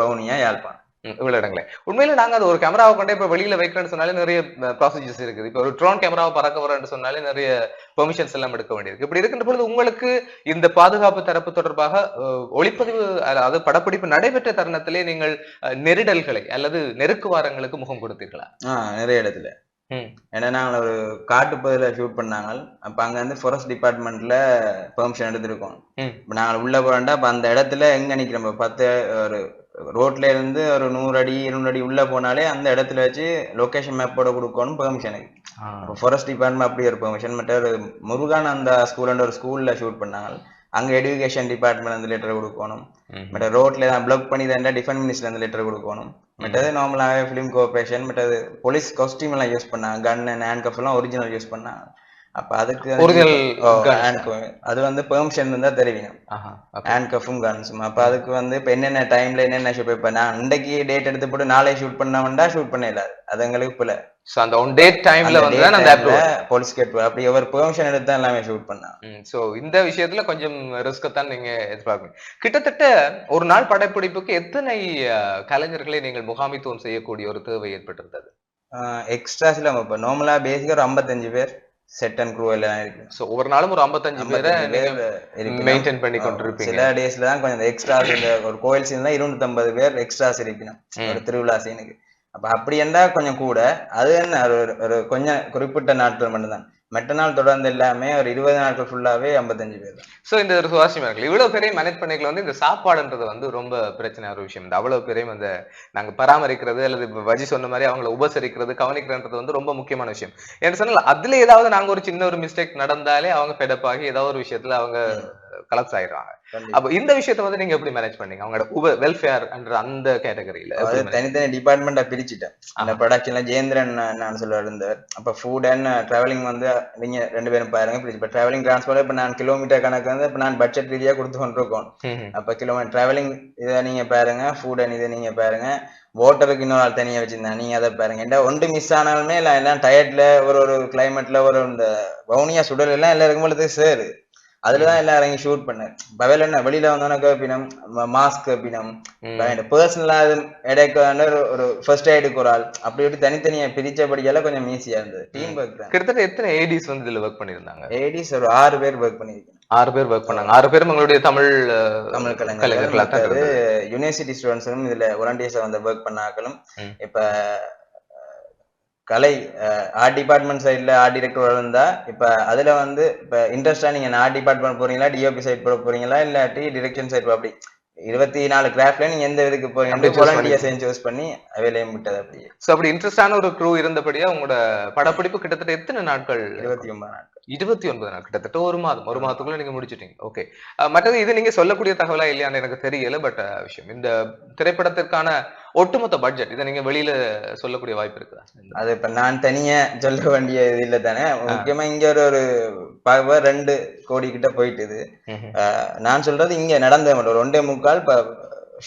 வவுனியா யாழ்ப்பாணம். இவ்வளவு இடங்களே. உண்மையில நாங்க அது ஒரு கேமராவை கொண்டே இப்ப வெளியில வைக்கிறேன்னு சொன்னாலே நிறைய ப்ராசீஜர்ஸ் இருக்குது. இப்ப ஒரு ட்ரோன் கேமராவை பறக்க வரேன்னு சொன்னாலே நிறைய பெர்மிஷன்ஸ் எல்லாம் எடுக்க வேண்டியிருக்கு. இப்படி இருக்கின்ற பொழுது உங்களுக்கு இந்த பாதுகாப்பு தரப்பு தொடர்பாக ஒளிப்பதிவு அதாவது படப்பிடிப்பு நடைபெற்ற தருணத்திலே நீங்கள் நெருடல்களை அல்லது நெருக்குவாரங்களுக்கு முகம் கொடுத்தீர்களா? நிறைய இடத்துல. ஏன்னா நாங்கள் ஒரு காட்டுப்பகுதியில ஷூட் பண்ணாங்க. அப்ப அங்க வந்து ஃபாரஸ்ட் டிபார்ட்மெண்ட்ல பெர்மிஷன் எடுத்திருக்கோம். இப்ப நாங்கள் உள்ள போறோம்டா அப்ப அந்த இடத்துல எங்க நிக்கிறோம்? இப்ப பத்து ஒரு ரோட்ல இருந்து ஒரு நூறு அடி இருநூறு அடி உள்ள போனாலே அந்த இடத்துல வச்சு லொகேஷன் மேப்போட கொடுக்கணும் பெர்மிஷனுக்கு ஃபாரஸ்ட் டிபார்ட்மெண்ட் அப்படி ஒரு பெர்மிஷன் மற்ற ஒரு முருகான் அந்த ஸ்கூல்ல ஒரு ஸ்கூல்ல ஷூட் பண்ணாங்க. அங்க எடுகேஷன் டிபார்ட்மெண்ட் அந்த லெட்டர் கொடுக்கணும். மற்ற ரோட்ல தான் பிளாக் பண்ணி தான் டிஃபென்ஸ் மினிஸ்டர் அந்த லெட்டர் கொடுக்கணும். மற்றது நார்மலாகவே ஃபிலிம் கோஆபரேஷன் மற்றது போலீஸ் காஸ்டியூம் எல்லாம் யூஸ் பண்ணாங்க. கன் அண்ட் ஹேண்ட் கஃப் எல்லாம் ஒரிஜினல் யூஸ் பண்ணாங்க. அப்ப அதுக்கு cuff. அது வந்து பெர்மிஷன் இருந்தா okay. ஹேண்ட் கஃபும் கன்ஸும் அப்ப அதுக்கு வந்து இப்ப என்னென்ன டைம்ல என்னென்ன ஷூட் இப்ப நான் இன்றைக்கு டேட் எடுத்து போட்டு நாளை ஷூட் பண்ண ஷூட் பண்ண இல்லாது அது எங்களுக்கு புல So, அந்த ஒன் டேட் டைம்ல வந்து தான் அந்த approval. போலீஸ் கேட் அப்படி ஒரு பெர்மிஷன் எடுத்து தான் எல்லாமே ஷூட் பண்ணாங்க ம் சோ இந்த விஷயத்துல கொஞ்சம் ரிஸ்க் தான் நீங்க எதிர்பார்க்கணும். கிட்டத்தட்ட ஒரு நாள் படப்பிடிப்புக்கு எத்தனை கலைஞர்களை நீங்கள் முகாமித்துவம் செய்யக்கூடிய ஒரு தேவை ஏற்பட்டிருந்தது? எக்ஸ்ட்ராஸ்ல இப்ப நார்மலா பேசிக்கா ஒரு ஐம்பத்தஞ்சு பேர். செட் அண்ட் க்ரூ எல்லாம் இருக்கு. சோ ஒவ்வொரு நாளும் ஒரு 55 பேரை 55 நீங்க பேர் இருக்கணும். மெயின்டைன் பண்ணி கொண்டிருப்பீங்க. சில டேஸ்ல தான் கொஞ்சம் எக்ஸ்ட்ராஸ் இந்த ஒரு கோயில் சீன் தான் இருநூத்தி ஐம்பது பேர் எக்ஸ்ட்ராஸ் இருக்கணும். ஒரு திருவிழா சீனுக்கு அப்ப அப்படி இருந்தா கொஞ்சம் கூட. அது என்ன? ஒரு ஒரு கொஞ்சம் குறிப்பிட்ட நாட்கள் மட்டும்தான். மற்ற நாள் தொடர்ந்து எல்லாமே ஒரு இருபது நாட்கள் ஃபுல்லாவே ஐம்பத்தஞ்சு பேர் தான். சோ இந்த ஒரு சுவாரஸ்யமா இருக்கு இவ்வளவு பேரையும் மேனேஜ் பண்ணிக்கல வந்து இந்த சாப்பாடுன்றது வந்து ரொம்ப பிரச்சனையான ஒரு விஷயம். இந்த அவ்வளவு பேரையும் அந்த நாங்க பராமரிக்கிறது அல்லது வஜி சொன்ன மாதிரி அவங்கள உபசரிக்கிறது கவனிக்கிறதுன்றது வந்து ரொம்ப முக்கியமான விஷயம். என்ன சொன்னால் அதுல ஏதாவது நாங்க ஒரு சின்ன ஒரு மிஸ்டேக் நடந்தாலே அவங்க ஃபெடப் ஆகி ஏதாவது ஒரு விஷயத்துல அவங்க கலப்ஸ் ஆயிடுறாங்க. அப்ப இந்த விஷயத்தை வந்து நீங்க எப்படி மேனேஜ் பண்ணீங்க? அவங்களோட உப வெல்ஃபேர் என்ற அந்த கேட்டகரியில தனித்தனி டிபார்ட்மெண்டா பிரிச்சுட்டேன். அந்த ப்ரொடக்ஷன்ல ஜெயேந்திரன் நான் சொல்ல இருந்தார் அப்ப ஃபுட் அண்ட் டிராவலிங் வந்து நீங்க ரெண்டு பேரும் பாருங்க பிரிச்சு இப்ப டிராவலிங் டிரான்ஸ்போர்ட் இப்ப நான் கிலோமீட்டர் கணக்கு வந்து இப்ப நான் பட்ஜெட் ரீதியா கொடுத்து கொண்டிருக்கோம். அப்ப கிலோமீட்டர் டிராவலிங் இதை நீங்க பாருங்க ஃபுட் அண்ட் இதை நீங்க பாருங்க வாட்டருக்கு இன்னொரு ஆள் தனியா வச்சிருந்தேன் நீங்க அதை பாருங்க. ஏன்டா ஒன்று மிஸ் ஆனாலுமே இல்லை எல்லாம் டயர்ட்ல ஒரு ஒரு கிளைமேட்ல ஒரு இந்த வவுனியா சுடல் எல்லாம் எல்லாம் இருக்கும்போது சேரு அதுலதான் எல்லாம் இறங்கி ஷூட் பண்ணேன் பவேல என்ன வெளியில வந்தோன்னா கேப்பினம் மாஸ்க் கேப்பினம். பர்சனலா இது இடைக்கு ஒரு- ஃபர்ஸ்ட் எய்டுக்கு ஒரு ஆள். அப்படி இப்படி தனித்தனியா பிரிச்சபடியால கொஞ்சம் ஈஸியா இருந்தது. டீம் ஒர்க் தான். கிட்டத்தட்ட எத்தனை ஏடிஸ் வந்து இதுல ஒர்க் பண்ணியிருந்தாங்க? ஏடிஸ் ஒரு ஆறு பேர் ஒர்க் பண்ணிருக்கேன் ஆறு பேர் ஒர்க் பண்ணாங்க. ஆறு பேரும் உங்களுடைய தமிழ் தமிழ் கலைஞர்கள் கலைஞர்களா தான் மற்றது இருந்தது. யூனிவர்சிட்டி ஸ்டூடெண்ட்ஸும் இதுல வாலண்டியர்ஸா வந்து ஒர்க் பண்ணாக்களும். இப்ப கலை ஆர்ட் டிபார்ட்மெண்ட் சைடுல ஆர்ட் டிரெக்டர் இருந்தா இப்ப அதுல வந்து இப்ப இன்ட்ரெஸ்டா நீங்க ஆர்ட் டிபார்ட்மெண்ட் போறீங்களா டிஓபி சைட் போட போறீங்களா இல்லாட்டி டிரெக்ஷன் சைட் அப்படி இருபத்தி நாலு கிராஃப்ட்ல நீங்க எந்த இதுக்கு போறீங்க choose வாலண்டியர்ஸ் சூஸ் பண்ணி வேலையும் விட்டது அப்படியே. சோ அப்படி இன்ட்ரெஸ்டான ஒரு க்ரூ இருந்தபடியா உங்களோட படப்பிடிப்பு கிட்டத்தட்ட எத்தனை நாட்கள்? இருபத்தி ஒன்பது நாட்கள். இருபத்தி ஒன்பது நாள் கிட்டத்தட்ட ஒரு மாதம் ஒரு மாதத்துக்குள்ள நீங்க முடிச்சிட்டீங்க. ஓகே மற்றது இது நீங்க சொல்லக்கூடிய தகவலா இல்லையான்னு எனக்கு தெரியல பட் விஷயம். இந்த திரைப்படத்திற்கான ஒட்டுமொத்த பட்ஜெட் இதை நீங்க வெளியில சொல்லக்கூடிய வாய்ப்பு இருக்குதா? அது இப்ப நான் தனியா சொல்ல வேண்டிய இது இல்ல தானே? முக்கியமா இங்க ஒரு ஒரு ரெண்டு கோடி கிட்ட போயிட்டுது. நான் சொல்றது இங்க மட்டும் ஒரு ஒன்றே முக்கால் இப்ப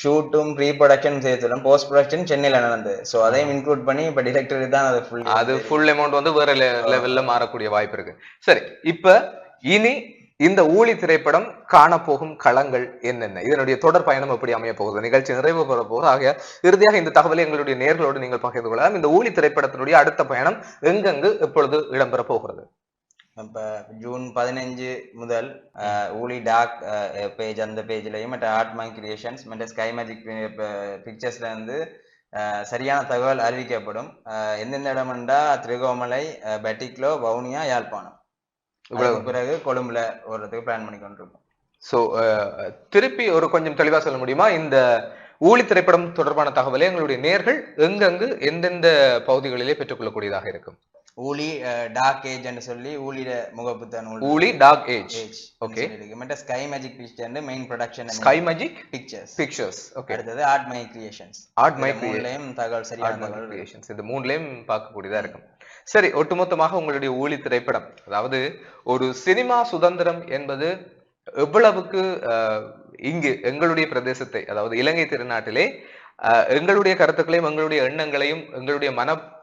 ஷூட்டும் ப்ரீ ப்ரொடக்ஷன் சேர்த்துலாம் போஸ்ட் ப்ரொடக்ஷன் சென்னையில நடந்தது. சோ அதையும் இன்க்ளூட் பண்ணி இப்ப டிரெக்டர் தான் அது ஃபுல் அது ஃபுல் அமௌண்ட் வந்து வேற லெவல்ல மாறக்கூடிய வாய்ப்பு இருக்கு. சரி இப்ப இனி இந்த ஊழி திரைப்படம் காணப்போகும் களங்கள் என்னென்ன? இதனுடைய தொடர் பயணம் எப்படி அமைய போகுது? நிகழ்ச்சி நிறைவு பெற போகுது. ஆக இறுதியாக இந்த தகவலை எங்களுடைய நேர்களோடு நீங்கள் பகிர்ந்து கொள்ளலாம். இந்த ஊழி திரைப்படத்தினுடைய அடுத்த பயணம் எங்கெங்கு எப்பொழுது இடம்பெற போகிறது? இப்ப ஜூன் பதினஞ்சு முதல் ஊலி டாக் பேஜ் அந்த பேஜ்லயும் மற்ற ஆர்ட் மை கிரியேஷன்ஸ் மற்ற ஸ்கை மேஜிக் பிக்சர்ஸ்ல இருந்து ஆஹ் சரியான தகவல் அறிவிக்கப்படும். எந்தெந்த இடம்டா திருகோமலை ஆஹ் பெட்டிக்லோ வவுனியா யாழ்ப்பாணம். இவ்வளவு. பிறகு கொழும்புல ஓடுறதுக்கு பிளான் பண்ணி கொண்டிருக்கோம். சோ திருப்பி ஒரு கொஞ்சம் தெளிவா சொல்ல முடியுமா? இந்த ஊழி திரைப்படம் தொடர்பான தகவலை எங்களுடைய நேர்கள் எங்கெங்கு எந்தெந்த பகுதிகளிலே பெற்றுக்கொள்ளக்கூடியதாக இருக்கும்? ஊழி டார்க் ஏஜ்னு சொல்லி ஊழிட முகப்புத்த நூல் ஊலி டாக் ஏஜ் ஏஜ் Okay. மற்ற sky magic picture main production sky magic pictures pictures okay அடுத்தது art my creations art my மூணுலயும் தகவல் சரியான தகவல் கிரியேஷன்ஸ் இந்த மூணுலயும் பார்க்கக்கூடியதா இருக்கும். சரி ஒட்டுமொத்தமாக உங்களுடைய ஊழி திரைப்படம். அதாவது ஒரு சினிமா சுதந்திரம் என்பது எவ்வளவுக்கு இங்கு எங்களுடைய பிரதேசத்தை அதாவது இலங்கை திருநாட்டிலே எங்களுடைய கருத்துக்களையும் எங்களுடைய எண்ணங்களையும் எங்களுடைய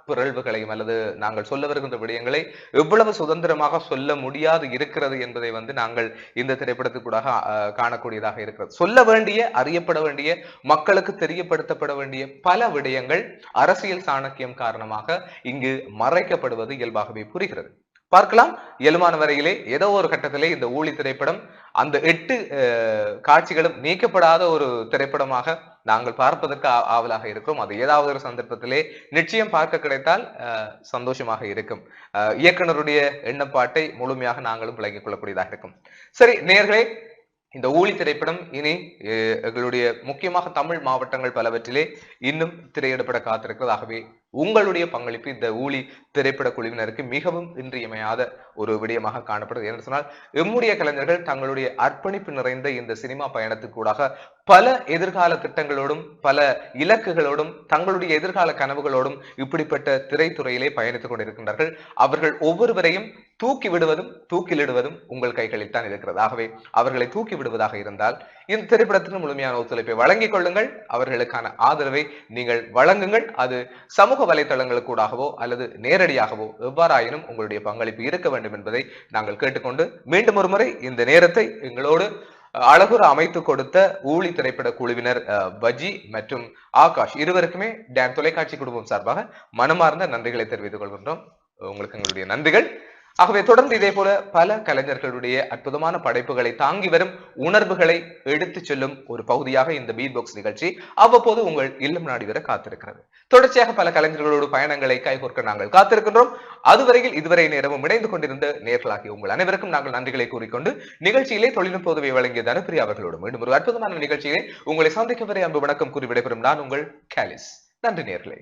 பிறழ்வுகளையும் அல்லது நாங்கள் சொல்ல வருகின்ற விடயங்களை எவ்வளவு சுதந்திரமாக சொல்ல முடியாது இருக்கிறது என்பதை வந்து நாங்கள் இந்த திரைப்படத்துக்கூடாக அஹ், காணக்கூடியதாக இருக்கிறது. சொல்ல வேண்டிய அறியப்பட வேண்டிய மக்களுக்கு தெரியப்படுத்தப்பட வேண்டிய பல விடயங்கள் அரசியல் சாணக்கியம் காரணமாக இங்கு மறைக்கப்படுவது இயல்பாகவே புரிகிறது. பார்க்கலாம். இயல்பான வரையிலே ஏதோ ஒரு கட்டத்திலே இந்த ஊழி திரைப்படம் அந்த எட்டு காட்சிகளும் நீக்கப்படாத ஒரு திரைப்படமாக நாங்கள் பார்ப்பதற்கு ஆவலாக இருக்கிறோம் அது ஏதாவது ஒரு சந்தர்ப்பத்திலே நிச்சயம் பார்க்க கிடைத்தால் அஹ், சந்தோஷமாக இருக்கும். அஹ், இயக்குனருடைய எண்ணப்பாட்டை முழுமையாக நாங்களும் விளங்கிக் கொள்ளக்கூடியதாக இருக்கும். சரி நேர்களே இந்த ஊழி திரைப்படம் இனி அஹ், எங்களுடைய முக்கியமாக தமிழ் மாவட்டங்கள் பலவற்றிலே இன்னும் திரையிடப்பட காத்திருக்கிறதாகவே உங்களுடைய பங்களிப்பு இந்த ஊழி திரைப்பட குழுவினருக்கு மிகவும் இன்றியமையாத ஒரு விடயமாக காணப்படுது என்று சொன்னால் எம்முடைய கலைஞர்கள் தங்களுடைய அர்ப்பணிப்பு நிறைந்த இந்த சினிமா பயணத்துக்கூடாக பல எதிர்கால திட்டங்களோடும் பல இலக்குகளோடும் தங்களுடைய எதிர்கால கனவுகளோடும் இப்படிப்பட்ட திரைத்துறையிலே பயணித்துக் கொண்டிருக்கின்றார்கள். அவர்கள் ஒவ்வொருவரையும் தூக்கி விடுவதும் தூக்கிலிடுவதும் உங்கள் கைகளில் தான் இருக்கிறது. ஆகவே அவர்களை தூக்கி விடுவதாக இருந்தால் இந்த திரைப்படத்திற்கு முழுமையான ஒத்துழைப்பை வழங்கிக் கொள்ளுங்கள். அவர்களுக்கான ஆதரவை நீங்கள் வழங்குங்கள். அது சமூக வலைதளங்களுக்கூடாகவோ அல்லது நேரடியாகவோ எவ்வாறாயினும் உங்களுடைய பங்களிப்பு இருக்க வேண்டும் என்பதை நாங்கள் கேட்டுக்கொண்டு மீண்டும் ஒரு முறை இந்த நேரத்தை எங்களோடு அழகுற அமைத்து கொடுத்த ஊழி திரைப்பட குழுவினர் அஹ், பஜி மற்றும் ஆகாஷ் இருவருக்குமே டேன் தொலைக்காட்சி குடும்பம் சார்பாக மனமார்ந்த நன்றிகளை தெரிவித்துக் கொள்கின்றோம். உங்களுக்கு எங்களுடைய நன்றிகள். ஆகவே தொடர்ந்து இதே போல பல கலைஞர்களுடைய அற்புதமான படைப்புகளை தாங்கி வரும் உணர்வுகளை எடுத்துச் செல்லும் ஒரு பகுதியாக இந்த பீட் பாக்ஸ் நிகழ்ச்சி அவ்வப்போது உங்கள் இல்லம் நாடி வர காத்திருக்கிறது. தொடர்ச்சியாக பல கலைஞர்களோடு பயணங்களை கைகோர்க்க நாங்கள் காத்திருக்கின்றோம். அதுவரையில் இதுவரை நேரமும் இணைந்து கொண்டிருந்த நேர்களாகிய உங்கள் அனைவருக்கும் நாங்கள் நன்றிகளை கூறிக்கொண்டு நிகழ்ச்சியிலே தொழில்நுட்ப உதவி வழங்கிய தனப்பிரி அவர்களோடு மீண்டும் ஒரு அற்புதமான நிகழ்ச்சியிலே உங்களை சந்திக்க வரை அன்பு வணக்கம் கூறி விடைபெறும் நான் உங்கள் கேலிஸ் நன்றி நேர்களே.